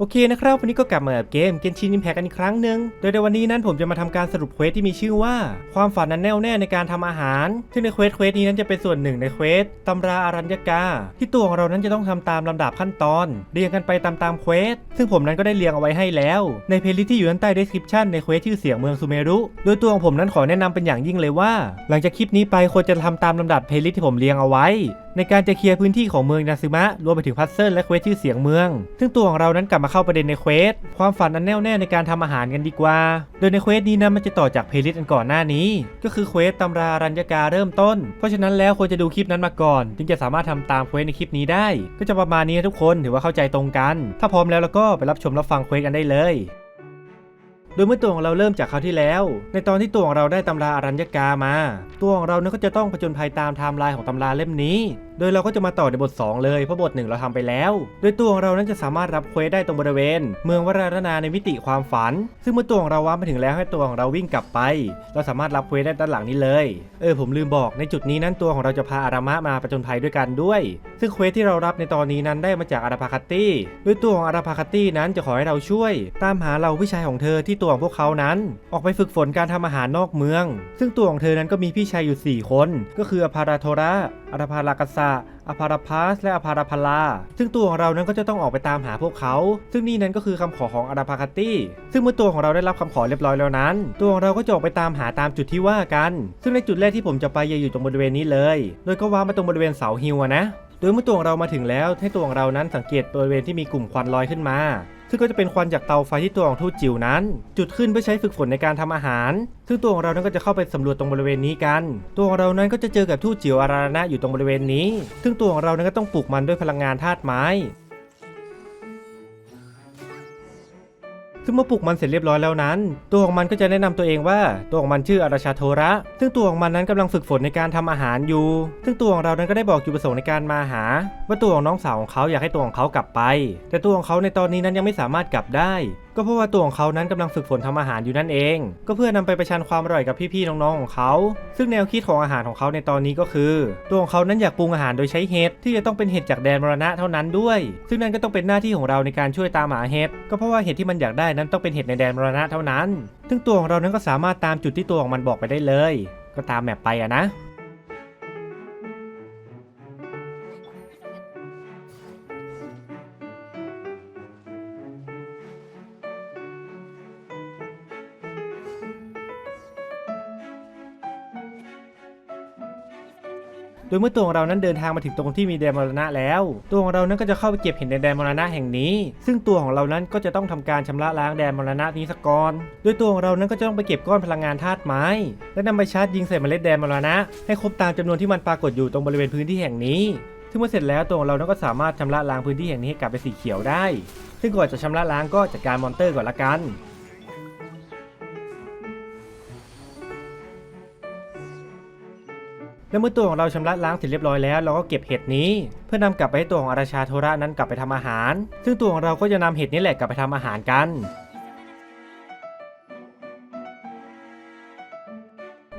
โอเคนะครับ วันนี้ก็กลับมากับเกมเกนชินอิมแพกกันอีกครั้งหนึ่งโดยในวันนี้นั้นผมจะมาทำการสรุปเควสที่มีชื่อว่า ความฝันนั้นแน่วแน่ในการทำอาหาร ซึ่งในเควสเควสนี้นั้นจะเป็นส่วนหนึ่งในเควสตำราอารัญญกา ที่ตัวของเรานั้นจะต้องทำตามลำดับขั้นตอน เรียงกันไปตามตามเควสซึ่งผมนั้นก็ได้เรียงเอาไว้ให้แล้ว ในเพลย์ลิสต์ที่อยู่ด้านใต้ description ในเควสชื่อเสียงเมืองซูเมรุโดยตัวของผมนั้นขอแนะนำเป็นอย่างยิ่งเลยว่า หลังจากคลิปนี้ไปควรจะทำตามลำดับเพลย์ลิสต์ที่ผมเรียงเอาไว้ในการจะเคลียร์พื้นที่ของเมืองนาซึมะรวมไปถึงพัซเซิลและเควสชื่อเสียงเมือง ซึ่งตัวของเรานั้นกลับมาเข้าประเด็นในเควสความฝันอันแน่วแน่ในการทำอาหารกันดีกว่า โดยในเควสนี้นะมันจะต่อจากเพลิสอันก่อนหน้านี้ ก็คือเควสตำรารัญญากาเริ่มต้น เพราะฉะนั้นแล้วควรจะดูคลิปนั้นมาก่อน จึงจะสามารถทำตามเควสในคลิปนี้ได้ ก็จะประมาณนี้ทุกคนถือว่าเข้าใจตรงกัน ถ้าพร้อมแล้วแล้วก็ไปรับชมรับฟังเควสกันได้เลยโดยเมื่อตัวของเราเริ่มจากคราวที่แล้ว ในตอนที่ตัวของเราได้ตำราอารัญญกามา ตัวของเราเนี่ยก็จะต้องผจญภัยตามไทม์ไลน์ของตำราเล่มนี้ โดยเราก็จะมาต่อในบท 2 เลย เพราะบท 1 เราทำไปแล้ว โดยตัวของเรานั้นจะสามารถรับเควสได้ตรงบริเวณ เมืองวรารนาในมิติความฝัน ซึ่งเมื่อตัวของเราว้ามาถึงแล้วให้ตัวของเราวิ่งกลับไป เราสามารถรับเควสได้ด้านหลังนี้เลย เออผมลืมบอกในจุดนี้นั้นตัวของเราจะพาอารามะมาผจญภัยด้วยกันด้วย ซึ่งเควสที่เรารับในตอนนี้นั้นได้มาจากอาราพาคัตตี้โดยตัวของอาราพาคัตตี้นั้นจะขอให้เราช่วย ตามหาเราพี่ชายของเธอที่ตัวของพวกเขานั้น ออกไปฝึกฝนการทำอาหารนอกเมือง ซึ่งตัวของเธอนั้นก็มีพี่ชายอยู่ 4 คน ก็คืออภาราโทระอาราพารากษะอภาราพาสและอภาราพลา ซึ่งตัวของเรานั้นก็จะต้องออกไปตามหาพวกเขา ซึ่งนี่นั้นก็คือคำขอของอาราพาคัตตี้ ซึ่งเมื่อตัวของเราได้รับคำขอเรียบร้อยแล้วนั้น ตัวของเราก็จะออกไปตามหาตามจุดที่ว่ากัน ซึ่งในจุดแรกที่ผมจะไปจะอยู่ตรงบริเวณนี้เลย โดยก็ว่ามาตรงบริเวณเสาฮิวอะนะ โดยเมื่อตัวของเรามาถึงแล้ว ให้ตัวของเรานั้นสังเกตบริเวณที่มีกลุ่มควันลอยขึ้นมา ซึ่งก็จะเป็นควันจากเตาไฟที่ตัวของทูตจิ๋วนั้น จุดขึ้นเพื่อใช้ฝึกฝนในการทำอาหาร ซึ่งตัวของเรานั้นก็จะเข้าไปสำรวจตรงบริเวณนี้กัน ตัวของเรานั้นก็จะเจอกับทูตจิ๋วอาราณะอยู่ตรงบริเวณนี้ ซึ่งตัวของเรานั้นก็ต้องปลูกมันด้วยพลังงานธาตุไม้ ซึ่งเมื่อปลูกมันเสร็จเรียบร้อยแล้วนั้น ตัวของมันก็จะแนะนำตัวเองว่า ตัวของมันชื่ออาราชาโทระ ซึ่งตัวของมันนั้นกำลังฝึกฝนในการทำอาหารอยู่ ซึ่งตัวของเรานั้นก็ได้บอกจุดประสงค์ในการมาหา ว่าตัวของน้องสาวของเขาอยากให้ตัวของเขากลับไป แต่ตัวของเขาในตอนนี้นั้นยังไม่สามารถกลับได้ ก็เพราะว่าตัวของเขานั้นกำลังฝึกฝนทำอาหารอยู่นั่นเอง ก็เพื่อนำไปประชันความอร่อยกับพี่ๆน้องๆของเขา ซึ่งแนวคิดของอาหารของเขาในตอนนี้ก็คือ ตัวของเขานั้นอยากปรุงอาหารโดยใช้เห็ดที่จะต้องเป็นเห็ดจากแดนมรณะเท่านั้นด้วย ซึ่งนั่นก็ต้องเป็นหน้าที่ของเราในการช่วยตามหาเห็ดก็เพราะว่าเห็ดที่มันอยากได้นั้นต้องเป็นเห็ดในแดนมรณะเท่านั้น ซึ่งตัวของเรานั้นก็สามารถตามจุดที่ตัวของมันบอกไปได้เลย ก็ตามแมปไปอะนะ โดยเมื่อตัวของเรานั้นเดินทางมาถึงตรงที่มีแดนมรณะแล้ว ตัวของเรานั้นก็จะเข้าไปเก็บเห็ดในแดนมรณะแห่งนี้ ซึ่งตัวของเรานั้นก็จะต้องทำการชำระล้างแดนมรณะนี้สก่อนโดยตัวของเรานั้นก็จะต้องไปเก็บก้อนพลังงานธาตุไม้ และนำไปชาร์จยิงใส่เมล็ดแดนมรณะ ให้ครบตามจำนวนที่มันปรากฏอยู่ตรงบริเวณพื้นที่แห่งนี้ซึ่งเมื่อเสร็จแล้วตัวของเรานั้นก็สามารถชำระล้างพื้นที่แห่งนี้ให้กลับเป็นสีเขียวได้ ซึ่งก่อนจะชำระล้างก็จัดการมอนเตอร์ก่อนละกัน และเมื่อตัวของเราชำระล้างเสร็จเรียบร้อยแล้วเราก็เก็บเห็ดนี้ เพื่อนำกลับไปให้ตัวของอาราชาโทระนั้นกลับไปทำอาหาร ซึ่งตัวของเราก็จะนำเห็ดนี้แหละกลับไปทำอาหารกัน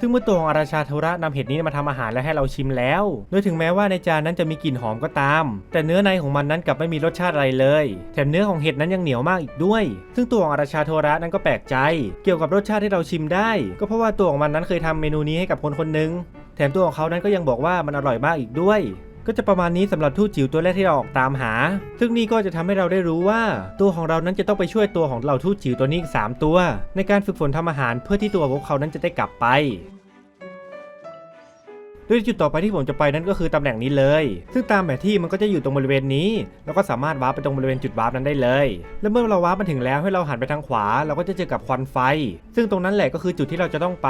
ซึ่งเมื่อตัวของอาราชาโทระนำเห็ดนี้มาทำอาหารและให้เราชิมแล้ว โดยถึงแม้ว่าในจานนั้นจะมีกลิ่นหอมก็ตาม แต่เนื้อในของมันนั้นกลับไม่มีรสชาติอะไรเลย แถมเนื้อของเห็ดนั้นยังเหนียวมากอีกด้วย ซึ่งตัวของอาราชาโทระนั้นก็แปลกใจ เกี่ยวกับรสชาติที่เราชิมได้ ก็เพราะว่าตัวของมันนั้นเคยทำเมนูนี้ให้กับคนคนหนึ่ง แถมตัวของเขานั้นก็ยังบอกว่ามันอร่อยมากอีกด้วย ก็จะประมาณนี้สำหรับทูตจิ๋วตัวแรกที่เราออกตามหา ซึ่งนี่ก็จะทำให้เราได้รู้ว่า ตัวของเรานั้นจะต้องไปช่วยตัวของเราทูตจิ๋วตัวนี้อีกสามตัว ในการฝึกฝนทำอาหารเพื่อที่ตัวพวกเขานั้นจะได้กลับไป โดยจุดต่อไปที่ผมจะไปนั่นก็คือตำแหน่งนี้เลย ซึ่งตามแผนที่มันก็จะอยู่ตรงบริเวณนี้ แล้วก็สามารถวาร์ปไปตรงบริเวณจุดวาร์ปนั้นได้เลย และเมื่อเราวาร์ปมาถึงแล้วให้เราหันไปทางขวา เราก็จะเจอกับควันไฟ ซึ่งตรงนั้นแหละก็คือจุดที่เราจะต้องไป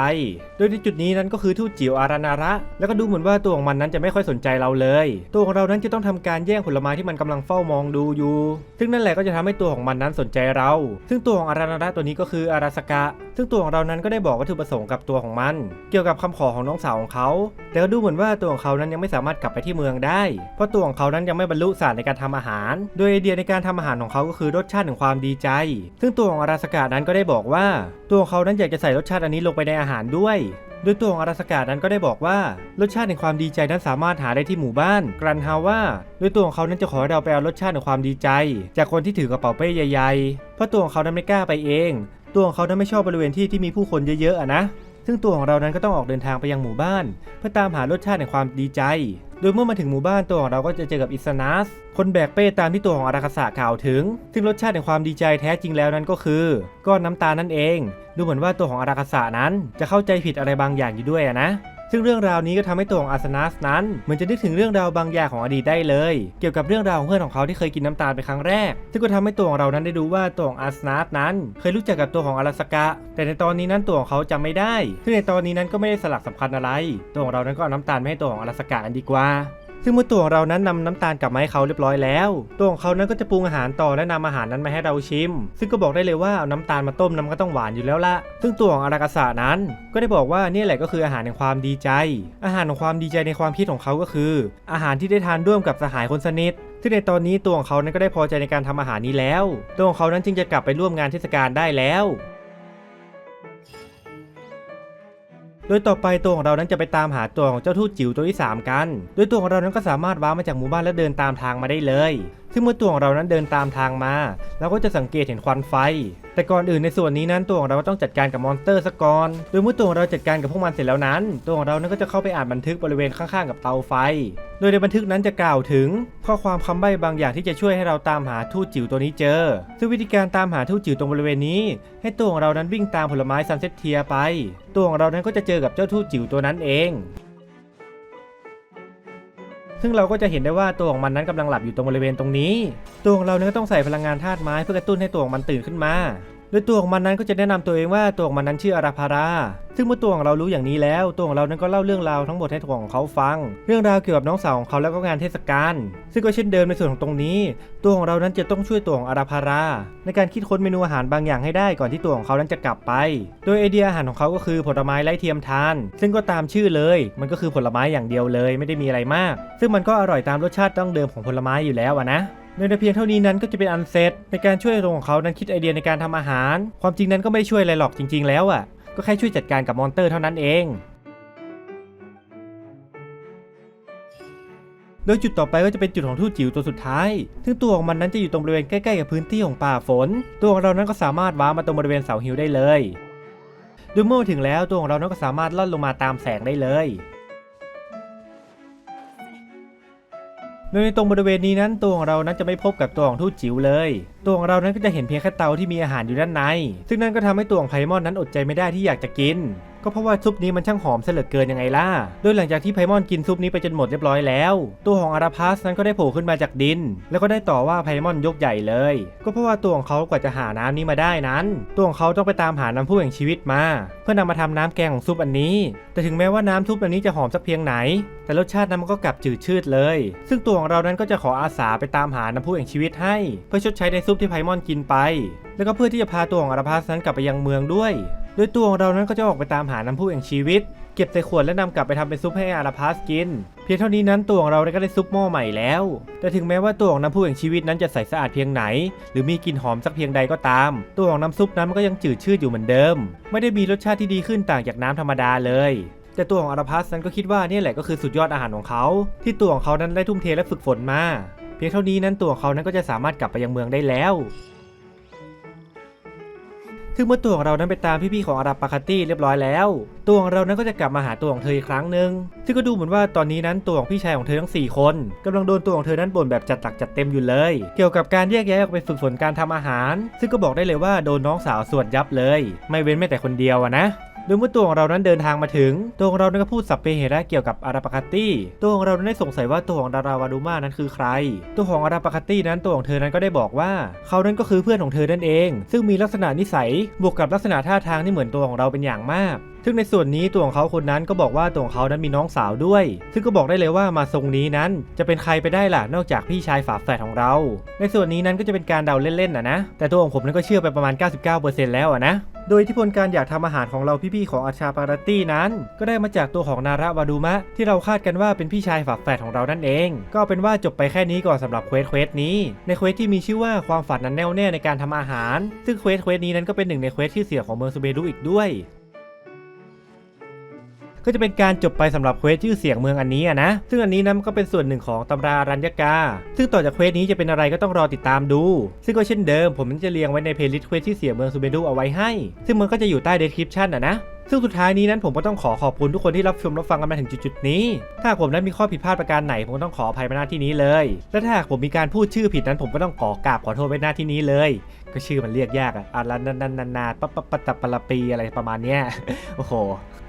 โดยในจุดนี้นั้นก็คือทูตจิ๋วอารานาระ แล้วก็ดูเหมือนว่าตัวของมันนั้นจะไม่ค่อยสนใจเราเลย ตัวของเรานั้นจะต้องทำการแย่งผลไม้ที่มันกำลังเฝ้ามองดูอยู่ ซึ่งนั่นแหละก็จะทำให้ตัวของมันนั้นสนใจเรา ซึ่งตัวของอารานาระตัวนี้ก็คืออาราสกะ ซึ่งตัวของเรานั้นก็ได้บอกวัตถุประสงค์กับตัวของมัน เกี่ยวกับคำขอของน้องสาวของเขาแต่ก็ดูเหมือนว่าตัวของเขานั้นยังไม่สามารถกลับไปที่เมืองได้ เพราะตัวของเขานั้นยังไม่บรรลุศาสตร์ในการทำอาหาร โดยไอเดียในการทำอาหารของเขาก็คือรสชาติแห่งความดีใจ ซึ่งตัวของอาราสกะนั้นก็ได้บอกว่า ตัวของเขานั้นอยากจะใส่รสชาติอันนี้ลงไปในอาหารด้วยโดยตัวของอาราสกานั้นก็ได้บอกว่ารสชาติแห่งความดีใจนั้นสามารถหาได้ที่หมู่บ้าน กรันฮาว่าโดยตัวของเขานั้นจะขอเราไปเอารสชาติแห่งความดีใจ จากคนที่ถือกระเป๋าเป้ใหญ่ๆเพราะตัวของเขานั้นไม่กล้าไปเอง ตัวของเขานั้นไม่ชอบบริเวณที่ที่มีผู้คนเยอะๆอะนะ ซึ่งตัวของเรานั้นก็ต้องออกเดินทางไปยังหมู่บ้าน เพื่อตามหารสชาติแห่งความดีใจ โดยเมื่อมาถึงหมู่บ้านตัวของเราก็จะเจอกับอิสนาสคนแบกเป้ตามที่ตัวของอาราคาสะกล่าวถึง ซึ่งรสชาติแห่งความดีใจแท้จริงแล้วนั้นก็คือ ก้อนน้ำตาลนั่นเอง ดูเหมือนว่าตัวของอาราคาสะนั้นจะเข้าใจผิดอะไรบางอย่างอยู่ด้วยนะ ซึ่งเรื่องราวนี้ก็ทำให้ตัวของอาสนัสนั้นเหมือนจะนึกถึงเรื่องราวบางอย่างของอดีตได้เลย เกี่ยวกับเรื่องราวของเพื่อนของเขาที่เคยกินน้ำตาลเป็นครั้งแรก ซึ่งก็ทำให้ตัวของเรานั้นได้รู้ว่าตัวของอาสนัสนั้น เคยรู้จักกับตัวของอาราสกะ แต่ในตอนนี้นั้นตัวของเขาจำไม่ได้ซึ่งในตอนนี้นั้นก็ไม่ได้สลักสำคัญอะไร ตัวของเรานั้นก็เอาน้ำตาลไม่ให้ตัวของอาราสกะกันดีกว่า ซึ่งเมื่อตัวของเรานั้นนำน้ำตาลกลับมาให้เขาเรียบร้อยแล้ว ตัวของเขานั้นก็จะปรุงอาหารต่อและนำอาหารนั้นมาให้เราชิม ซึ่งก็บอกได้เลยว่าเอาน้ำตาลมาต้มน้ำก็ต้องหวานอยู่แล้วละซึ่งตัวของอารากาสะนั้น ก็ได้บอกว่านี่แหละก็คืออาหารแห่งความดีใจ อาหารของความดีใจในความคิดของเขาก็คือ อาหารที่ได้ทานร่วมกับสหายคนสนิทซึ่งในตอนนี้ตัวของเขานั้นก็ได้พอใจในการทำอาหารนี้แล้ว ตัวของเขานั้นจึงจะกลับไปร่วมงานเทศกาลได้แล้ว โดยต่อไปตัวของเรานั้นจะไปตามหาตัวของเจ้าทูตจิ๋วตัวที่ 3 กัน โดยตัวของเรานั้นก็สามารถว้ามาจากหมู่บ้านและเดินตามทางมาได้เลยซึ่งเมื่อตัวของเรานั้นเดินตามทางมาเราก็จะสังเกตเห็นควันไฟ แต่ก่อนอื่นในส่วนนี้นั้นตัวของเราก็ต้องจัดการกับมอนสเตอร์ซะก่อนโดยเมื่อตัวของเราจัดการกับพวกมันเสร็จแล้วนั้น ตัวของเรานั้นก็จะเข้าไปอ่านบันทึกบริเวณข้างๆกับเตาไฟ โดยในบันทึกนั้นจะกล่าวถึง ข้อความคำใบ้บางอย่างที่จะช่วยให้เราตามหาทูตจิ๋วตัวนี้เจอ ซึ่งวิธีการตามหาทูตจิ๋วตรงบริเวณนี้ ให้ตัวของเรานั้นวิ่งตามผลไม้ซันเซ็ตเทียไป ตัวของเรานั้นก็จะเจอกับเจ้าทูตจิ๋วตัวนั้นเอง ซึ่งเราก็จะเห็นได้ว่าตัวของมันนั้นกำลังหลับอยู่ตรงบริเวณตรงนี้ ตัวของเราเนี่ยก็ต้องใส่พลังงานธาตุไม้เพื่อกระตุ้นให้ตัวของมันตื่นขึ้นมา โดยตัวของมันนั้นก็จะแนะนำตัวเองว่าตัวของมันนั้นชื่ออาราพาราซึ่งเมื่อตัวของเรารู้อย่างนี้แล้ว ตัวของเรานั้นก็เล่าเรื่องราวทั้งหมดให้ตัวของเขาฟัง เรื่องราวเกี่ยวกับน้องสาวของเขาแล้วก็งานเทศกาล ซึ่งก็เช่นเดิมในส่วนของตรงนี้ ตัวของเรานั้นจะต้องช่วยตัวของอาราพารา ในการคิดค้นเมนูอาหารบางอย่างให้ได้ก่อนที่ตัวของเขานั้นจะกลับไป โดยไอเดียอาหารของเขาก็คือผลไม้ไร้เทียมทาน ซึ่งก็ตามชื่อเลย มันก็คือผลไม้อย่างเดียวเลย ไม่ได้มีอะไรมาก ซึ่งมันก็อร่อยตามรสชาติต้องเดิมของผลไม้อยู่แล้วนะ โดยในเพียงเท่านี้นั้นก็จะเป็นอันเซตในการช่วยตัวของเขานั้นคิดไอเดียในการทำอาหาร ความจริงนั้นก็ไม่ได้ช่วยอะไรหรอกจริง ๆ แล้วอะก็แค่ช่วยจัดการกับมอนเตอร์เท่านั้นเองโดยจุดต่อไปก็จะเป็นจุดของทูตจิ๋วตัวสุดท้าย ซึ่งตัวของมันนั้นจะอยู่ตรงบริเวณใกล้ๆกับพื้นที่ของป่าฝน ตัวของเรานั้นก็สามารถว้ามาตรงบริเวณเสาหิวได้เลยโดยเมื่อถึงแล้วตัวของเรานั้นก็สามารถล่อนลงมาตามแสงได้เลย โดยในตรงบริเวณนี้นั้นตัวของเรานั้นจะไม่พบกับตัวของทูตจิ๋วเลย ตัวของเรานั้นก็จะเห็นเพียงแค่เตาที่มีอาหารอยู่ด้านใน ซึ่งนั่นก็ทำให้ตัวของไพมอนนั้นอดใจไม่ได้ที่อยากจะกิน ก็เพราะว่าซุปนี้มันช่างหอมเสยเหลือเกินยังไงล่ะ โดยหลังจากที่ไพมอนกินซุปนี้ไปจนหมดเรียบร้อยแล้ว ตัวของอาราพัสนั้นก็ได้โผล่ขึ้นมาจากดิน แล้วก็ได้ต่อว่าไพมอนยกใหญ่เลย ก็เพราะว่าตัวของเขากว่าจะหาน้ำนี้มาได้นั้น ตัวของเขาต้องไปตามหาน้ำพุแห่งชีวิตมา เพื่อนำมาทำน้ำแกงของซุปอันนี้ แต่ถึงแม้ว่าน้ำซุปอันนี้จะหอมสักเพียงไหน แต่รสชาตินั้นมันก็กลับจืดชืดเลย ซึ่งตัวของเรานั้นก็จะขออาสาไปตามหาน้ำพุแห่งชีวิตให้ เพื่อชดใช้ในซุปที่ไพมอนกินไป แล้วก็เพื่อที่จะพาตัวของอาราพัสนั้นกลับไปยังเมืองด้วย โดยตัวของเรานั้นก็จะออกไปตามหาน้ำพุแห่งชีวิต เก็บใส่ขวดและนำกลับไปทำเป็นซุปให้อาราพัสกิน เพียงเท่านี้นั้นตัวของเราก็ได้ซุปหม้อใหม่แล้ว แต่ถึงแม้ว่าตัวของน้ำพุแห่งชีวิตนั้นจะใสสะอาดเพียงไหน หรือมีกลิ่นหอมสักเพียงใดก็ตาม ตัวของน้ำซุปนั้นมันก็ยังจืดชืดอยู่เหมือนเดิม ไม่ได้มีรสชาติที่ดีขึ้นต่างจากน้ำธรรมดาเลยแต่ตัวของอาราพัสนั้นก็คิดว่านี่แหละก็คือสุดยอดอาหารของเขา ที่ตัวของเขานั้นได้ทุ่มเทและฝึกฝนมา เพียงเท่านี้นั้นตัวของเขานั้นก็จะสามารถกลับไปยังเมืองได้แล้ว ซึ่งเมื่อตัวของเรานั้นไปตามพี่ๆของอาราปาคาตี้เรียบร้อยแล้ว ตัวของเรานั้นก็จะกลับมาหาตัวของเธออีกครั้งหนึ่งซึ่งก็ดูเหมือนว่าตอนนี้นั้นตัวของพี่ชายของเธอทั้ง 4 คนกำลังโดนตัวของเธอนั้นบ่นแบบจัดตักจัดเต็มอยู่เลย เกี่ยวกับการแยกย้ายออกไปฝึกฝนการทำอาหาร ซึ่งก็บอกได้เลยว่าโดนน้องสาวสวดยับเลย ไม่เว้นแม้แต่คนเดียวอะนะ โดยเมื่อตัวของเรานั้นเดินทางมาถึง ตัวของเรานั้นก็พูดสัพเพเหระเกี่ยวกับอาราปาคาตี้ ตัวของเรานั้นได้สงสัยว่าตัวของดาราวาดูมานั้นคือใคร ตัวของอาราปาคาตี้นั้นตัวของเธอนั้นก็ได้บอกว่า เขานั้นก็คือเพื่อนของเธอนั่นเอง ซึ่งมีลักษณะนิสัยบวกกับลักษณะท่าทางที่เหมือนตัวของเราเป็นอย่างมากซึ่งในส่วนนี้ตัวของเขาคนนั้นก็บอกว่าตัวของเขานั้นมีน้องสาวด้วย ซึ่งก็บอกได้เลยว่ามาทรงนี้นั้นจะเป็นใครไปได้ล่ะนอกจากพี่ชายฝาแฝดของเรา ในส่วนนี้นั้นก็จะเป็นการเดาเล่นๆนะนะ แต่ตัวของผมนั้นก็เชื่อไปประมาณ 99%แล้วอะนะ โดยที่ผลการอยากทำอาหารของเราพี่ๆของอาชาปาราตี้นั้น ก็ได้มาจากตัวของนาระวาดูมะ ที่เราคาดกันว่าเป็นพี่ชายฝาแฝดของเรานั่นเอง ก็เป็นว่าจบไปแค่นี้ก่อนสำหรับเควสเควสนี้ ในเควสที่มีชื่อว่าความฝันนั้นแน่วแน่ในการทำอาหาร ซึ่งเควสเควสนี้นั้นก็เป็นหนึ่งในเควสที่เสียของเมืองสูเบรุอีกด้วย ก็จะเป็นการจบไปสำหรับเควสชื่อเสียงเมืองอันนี้นะซึ่งอันนี้นั้นก็เป็นส่วนหนึ่งของตำรารัญญกา ซึ่งต่อจากเควสนี้จะเป็นอะไรก็ต้องรอติดตามดู ซึ่งก็เช่นเดิม ผมจะเรียงไว้ในเพลย์ลิสต์เควสที่เสียงเมืองซูเบดูเอาไว้ให้ ซึ่งมันก็จะอยู่ใต้เดสคริปชันอะนะ ซึ่งสุดท้ายนี้นั้นผมก็ต้องขอขอบคุณทุกคนที่รับชมรับฟังกันมาถึงจุดๆนี้ ถ้าผมนั้นมีข้อผิดพลาดประการไหน ผมก็ต้องขออภัยมาณที่นี้เลย และถ้าหากผมมีการพูดชื่อผิดนั้นผมก็ต้องขอกราบขอโทษไว้หน้าที่นี้เลย ก็ชื่อมันเรียกยากอะอารันนันนันนาปะปะปะตะปะละปีอะไรประมาณเนี้ยโอ้โห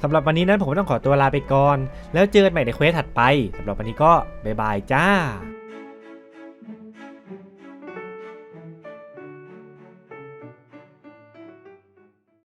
สำหรับวันนี้นั้นผมต้องขอตัวลาไปก่อน แล้วเจอกันใหม่ในเควสถัดไปสำหรับวันนี้ก็บ๊ายบายจ้า